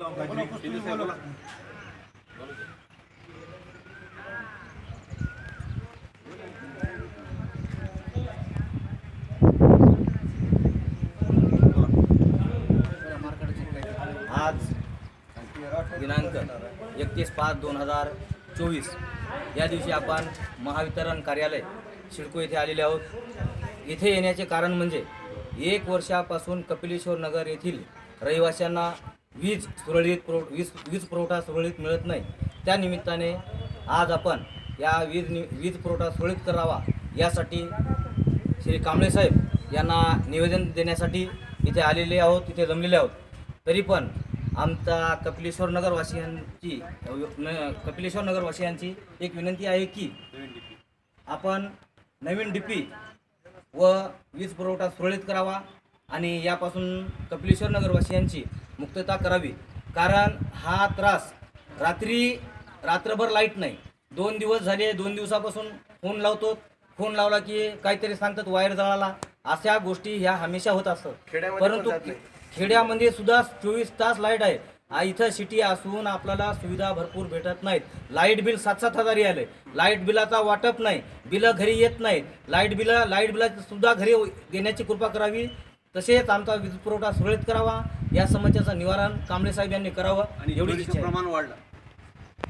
आज दिनांक एकतीस पाच दोन हजार चोवीस. या दिवशी आपण महावितरण कार्यालय शिडको येथे आलेले आहोत. इथे येण्याचे कारण म्हणजे एक वर्षापासून कपिलेश्वर नगर येथील रहिवाशांना वीज सुरळीत पुरव वीज वीज पुरवठा सुरळीत मिळत नाही. त्या निमित्ताने आज आपण या वीज नि वीज पुरवठा सुरळीत करावा यासाठी श्री कांबळे साहेब यांना निवेदन देण्यासाठी इथे आलेले आहोत इथे जमलेले आहोत. तरी पण आमचा कपिलेश्वर नगरवासियांची न- कपिलेश्वर नगरवासियांची एक विनंती आहे की आपण नवीन डी पी व वीज पुरवठा सुरळीत करावा. आणि यापासून कपिलेश्वर नगरवासियांची मुक्तता करावी. कारण हा त्रास रात्री रात्रभर लाइट नाही. दोन दिवस झाले दोन दिवसापासून फोन लावतो. फोन लावला की काहीतरी सांगतात वायर जळाला. अशा गोष्टी ह्या हमेशा होत असतात. परंतु खेड्यामध्ये सुद्धा चोवीस तास लाइट आहे. इथं सिटी असून आपल्याला सुविधा भरपूर भेटत नाहीत. लाइट बिल सात सात हजारी आले. लाइट बिलाचा वाटप नाही. बिलं घरी येत नाहीत. लाइट बिल लाइट बिलाची सुद्धा घरी देण्याची कृपा करावी. तसेच आमचा वीज पुरवठा सुरळीत करावा. या समस्याचं निवारण कांबळे साहेब यांनी करावं आणि आहे. प्रमाण वाढलं.